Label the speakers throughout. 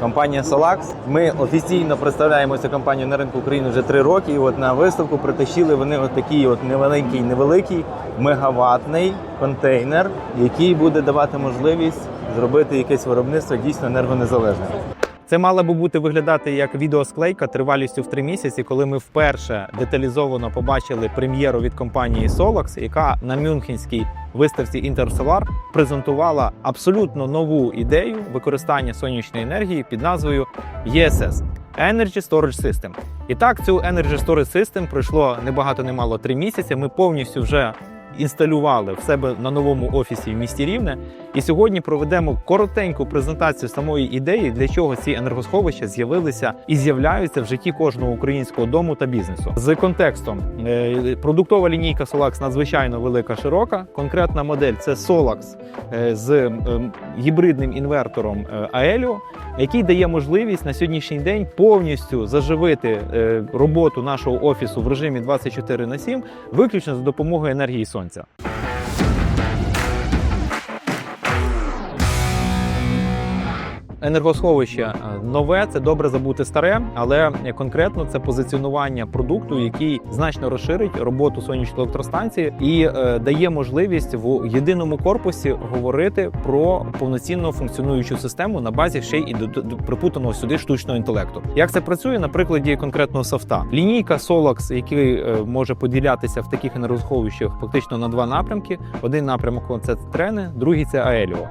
Speaker 1: Компанія Solax. Ми офіційно представляємо цю компанію на ринку України вже три роки. І от на виставку притащили вони от такий от невеленький, невеликий мегаватний контейнер, який буде давати можливість зробити якесь виробництво дійсно енергонезалежне. Це мало би бути виглядати як відеосклейка тривалістю в три місяці, коли ми вперше деталізовано побачили прем'єру від компанії Solax, яка на Мюнхенській виставці Intersolar презентувала абсолютно нову ідею використання сонячної енергії під назвою ESS – Energy Storage System. І так, цю Energy Storage System пройшло не багато не три місяці. Ми повністю вже інсталювали в себе на новому офісі в місті Рівне. І сьогодні проведемо коротеньку презентацію самої ідеї, для чого ці енергосховища з'явилися і з'являються в житті кожного українського дому та бізнесу. З контекстом Е, продуктова лінійка Solax надзвичайно велика, широка. Конкретна модель це Solax е, з ем, гібридним інвертором е, Aelio, який дає можливість на сьогоднішній день повністю заживити е, роботу нашого офісу в режимі 24 на 7 виключно за допомогою енергії сонця. Енергосховище е, нове, це добре забути старе, але конкретно це позиціонування продукту, який значно розширить роботу сонячної електростанції і е, дає можливість в єдиному корпусі говорити про повноцінно функціонуючу систему на базі ще й припутаного сюди штучного інтелекту. Як це працює на прикладі конкретного софта? Лінійка Solax, який е, може поділятися в таких енергосховищах фактично на два напрямки. Один напрямок це трени, другий це Aelio.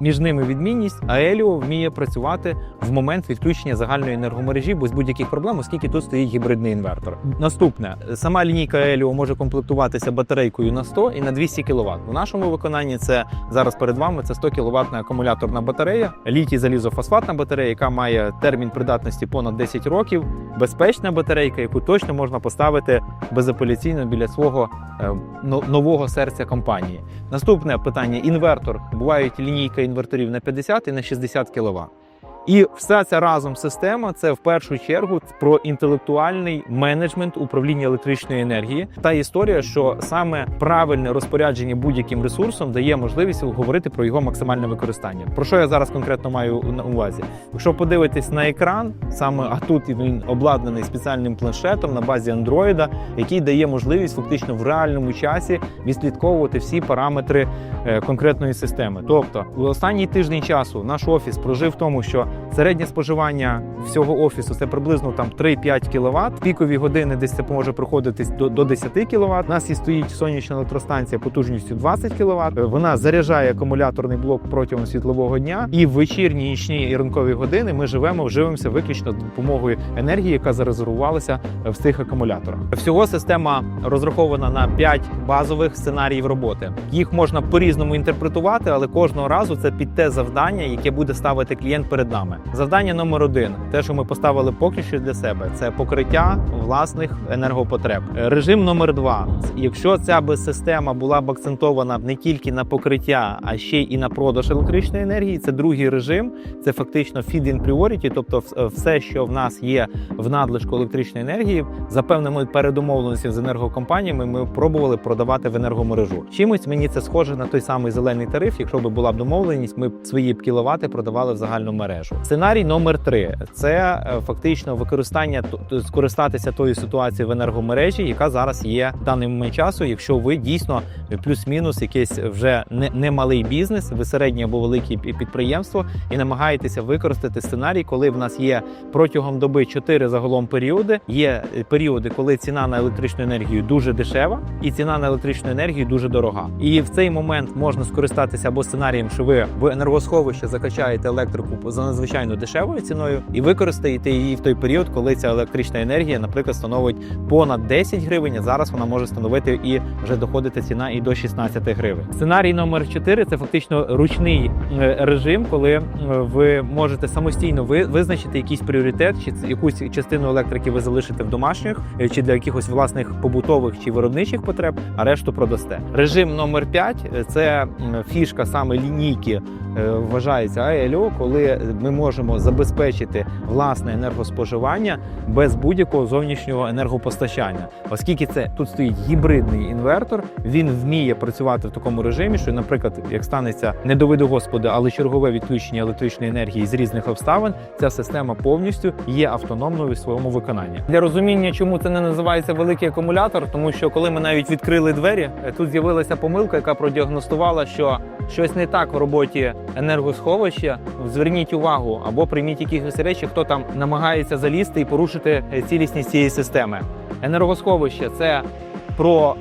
Speaker 1: Між ними відмінність Аеліо Aelio вміє працювати в момент відключення загальної енергомережі без будь-яких проблем, оскільки тут стоїть гібридний інвертор. Наступне сама лінійка Aelio може комплектуватися батарейкою на 100 і на 200 кВт. В нашому виконанні це зараз перед вами це 100 кВт акумуляторна батарея, літій залізофосфатна батарея, яка має термін придатності понад 10 років. Безпечна батарейка, яку точно можна поставити безапеляційно біля свого е, нового серця компанії. Наступне питання: інвертор. Бувають лінійка інверторів на 50 і на 60 кВт. Yılova. І вся ця разом система це в першу чергу про інтелектуальний менеджмент управління електричної енергії. Та історія, що саме правильне розпорядження будь-яким ресурсом дає можливість говорити про його максимальне використання. Про що я зараз конкретно маю на увазі? Якщо подивитись на екран, саме а тут він обладнаний спеціальним планшетом на базі Android, який дає можливість фактично в реальному часі відслідковувати всі параметри е, конкретної системи. Тобто, в останній тиждень часу наш офіс прожив в тому, що середнє споживання всього офісу це приблизно там 3-5 кВт. Пікові години десь це може проходити до, до 10 кВт. У нас і стоїть сонячна електростанція потужністю 20 кВт. Вона заряджає акумуляторний блок протягом світлового дня. І в вечірні, нічні і ранкові години ми живемо, живемося виключно з допомогою енергії, яка зарезервувалася в цих акумуляторах. Всього система розрахована на 5 базових сценаріїв роботи. Їх можна по-різному інтерпретувати, але кожного разу це під те завдання, яке буде ставити клієнт перед нами. Завдання номер один, те, що ми поставили поки що для себе, це покриття власних енергопотреб. Режим номер два. Якщо ця би система була б акцентована не тільки на покриття, а ще і на продаж електричної енергії, це другий режим. Це фактично feed-in priority, тобто все, що в нас є в надлишку електричної енергії, за певними передумовленостями з енергокомпаніями, ми пробували продавати в енергомережу. Чимось мені це схоже на той самий зелений тариф. Якщо б була б домовленість, ми б свої б кіловати продавали в загальну мережу. Сценарій номер три це е, фактично використання скористатися тою ситуацією в енергомережі, яка зараз є в даний момент часу. Якщо ви дійсно плюс-мінус якийсь вже не, не бізнес, ви середнє або велике пі- підприємство, і намагаєтеся використати сценарій, коли в нас є протягом доби 4 загалом періоди. Є е, періоди, коли ціна на електричну енергію дуже дешева, і ціна на електричну енергію дуже дорога. І в цей момент можна скористатися або сценарієм, що ви в енергосховище закачаєте електрику за надзвичайно дешевою ціною і використаєте її в той період, коли ця електрична енергія, наприклад, становить понад 10 гривень. а Зараз вона може становити і вже доходити ціна і до 16 гривень. Сценарій номер 4 – це фактично ручний е, режим, коли е, ви можете самостійно ви- визначити якийсь пріоритет, чи якусь частину електрики ви залишите в домашніх, е, чи для якихось власних побутових чи виробничих потреб, а решту продасте. Режим номер 5 – це фішка саме лінійки вважається Aelio, коли ми можемо забезпечити власне енергоспоживання без будь-якого зовнішнього енергопостачання, оскільки це тут стоїть гібридний інвертор, він вміє працювати в такому режимі, що, наприклад, як станеться не до виду господи, але чергове відключення електричної енергії з різних обставин, ця система повністю є автономною в своєму виконанні. Для розуміння, чому це не називається великий акумулятор, тому що коли ми навіть відкрили двері, е, тут з'явилася помилка, яка продіагностувала, що щось не так в роботі енергосховища. Зверніть увагу або прийміть якісь речі, хто там намагається залізти і порушити е, цілісність цієї системи. Енергосховище це про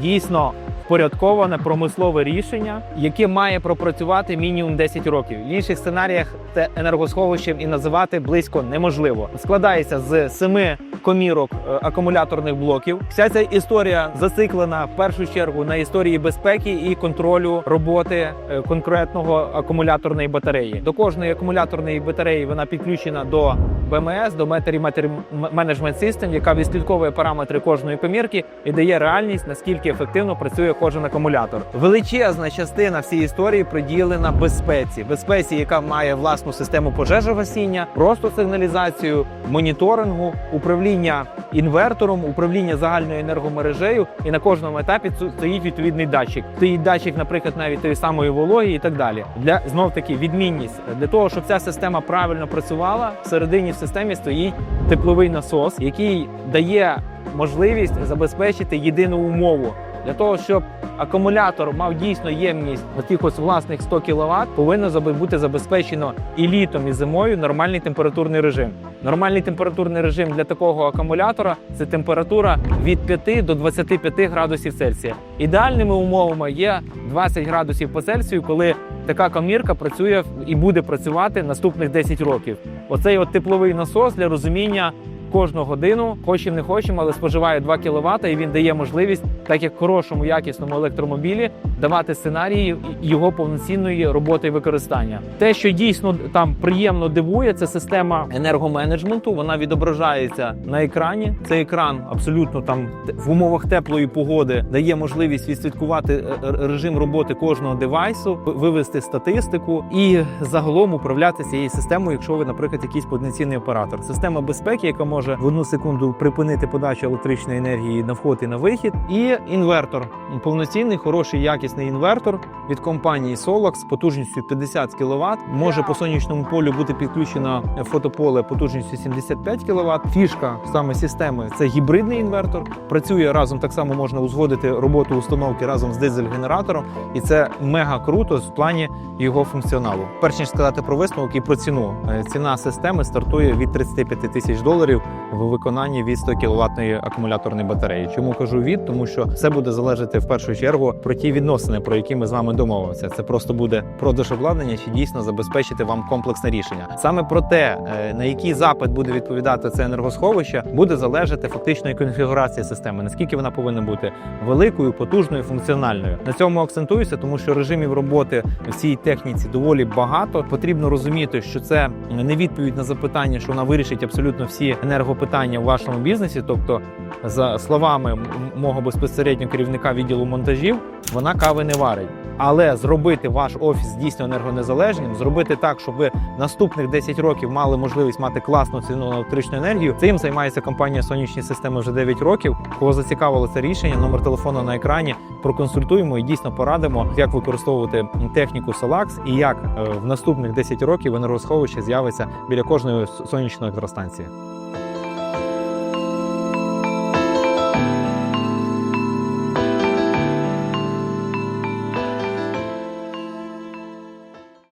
Speaker 1: дійсно впорядковане промислове рішення, яке має пропрацювати мінімум 10 років. В інших сценаріях це енергосховищем і називати близько неможливо. Складається з семи комірок е, акумуляторних блоків. Вся ця історія зациклена в першу чергу на історії безпеки і контролю роботи е, конкретного акумуляторної батареї. До кожної акумуляторної батареї вона підключена до БМС, до Battery Management System, яка відслідковує параметри кожної комірки і дає реальність, наскільки ефективно працює кожен акумулятор. Величезна частина всієї історії приділена безпеці, безпеці, яка має власну систему пожежогасіння, просто сигналізацію, моніторингу, управління інвертором, управління загальною енергомережею, і на кожному етапі стоїть відповідний датчик. Стоїть датчик, наприклад, навіть тої самої вологі і так далі. Для знов таки відмінність для того, щоб ця система правильно працювала, всередині системі стоїть тепловий насос, який дає можливість забезпечити єдину умову. Для того, щоб акумулятор мав дійсно ємність якихось власних 100 кВт, повинно бути забезпечено і літом, і зимою нормальний температурний режим. Нормальний температурний режим для такого акумулятора це температура від 5 до 25 градусів Цельсія. Ідеальними умовами є 20 градусів по Цельсію, коли така комірка працює і буде працювати наступних 10 років. Оцей от тепловий насос для розуміння кожну годину, хочемо не хочемо, але споживає 2 кВт, і він дає можливість, так як хорошому якісному електромобілі, давати сценарії його повноцінної роботи і використання. Те, що дійсно там приємно дивує, це система енергоменеджменту. Вона відображається на екрані. Цей екран абсолютно там в умовах теплої погоди дає можливість відслідкувати е, е, режим роботи кожного девайсу, вивести статистику і загалом управляти цією системою, якщо ви, наприклад, якийсь потенційний оператор. Система безпеки, яка може в одну секунду припинити подачу електричної енергії на вход і на вихід, і інвертор повноцінний, хороший, якісний інвертор від компанії Solax з потужністю 50 кВт. Може по сонячному полю бути підключено фотополе потужністю 75 кВт. Фішка саме системи це гібридний інвертор. Працює разом так само можна узгодити роботу установки разом з дизель-генератором, і це мега круто в плані його функціоналу. Перш ніж сказати про висновок і про ціну, Е, ціна системи стартує від 35 тисяч доларів в виконанні від 100 кіловатної акумуляторної батареї. Чому кажу від? Тому що все буде залежати в першу чергу про ті відносини, про які ми з вами домовилися. Це просто буде продаж обладнання чи дійсно забезпечити вам комплексне рішення. Саме про те, е, на який запит буде відповідати це енергосховище, буде залежати фактичної конфігурації системи. Наскільки вона повинна бути великою, потужною, функціональною. На цьому акцентуюся, тому що режимів роботи в цій техніці доволі багато. Потрібно розуміти, що це не відповідь на запитання, що вона вирішить абсолютно всі енергопитання в вашому бізнесі. Тобто, за словами мого безпосередньо керівника відділу монтажів, вона кави не варить. Але зробити ваш офіс дійсно енергонезалежним, зробити так, щоб ви наступних 10 років мали можливість мати класну ціну на електричну енергію. Цим займається компанія Сонячні системи вже 9 років. Кого зацікавило це рішення, номер телефону на екрані. Проконсультуємо і дійсно порадимо, як використовувати техніку Solax і як е, в наступних 10 років енергосховище з'явиться біля кожної сонячної електростанції.